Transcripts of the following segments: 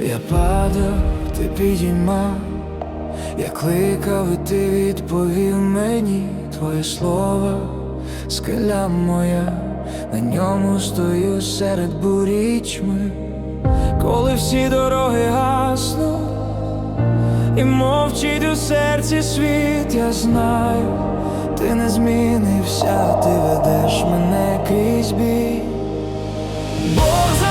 Я падав, ти підіймав, я кликав, і ти відповів мені. Твоє слово, скеля моя, на ньому стою серед бурічми, коли всі дороги гаснуть, і мовчить у серці світ, я знаю, ти не змінився, ти ведеш мене крізь бій. Бог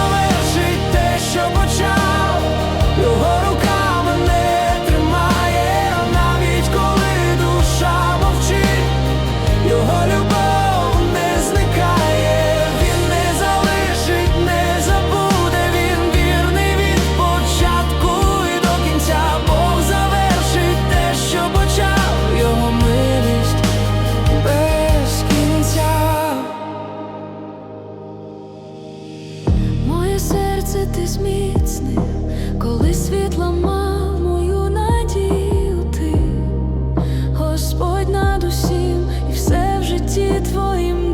коли світ ламав мою надію Господь над усім, і все в житті твоїм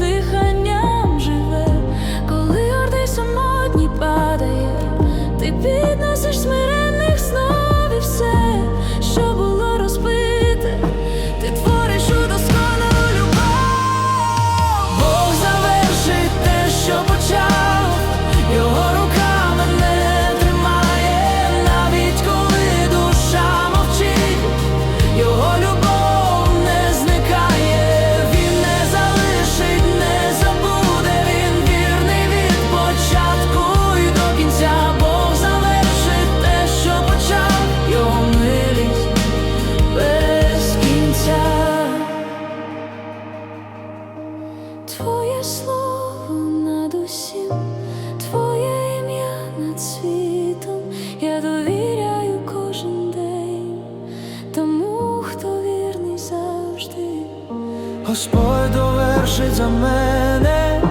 Господь довершить за мене.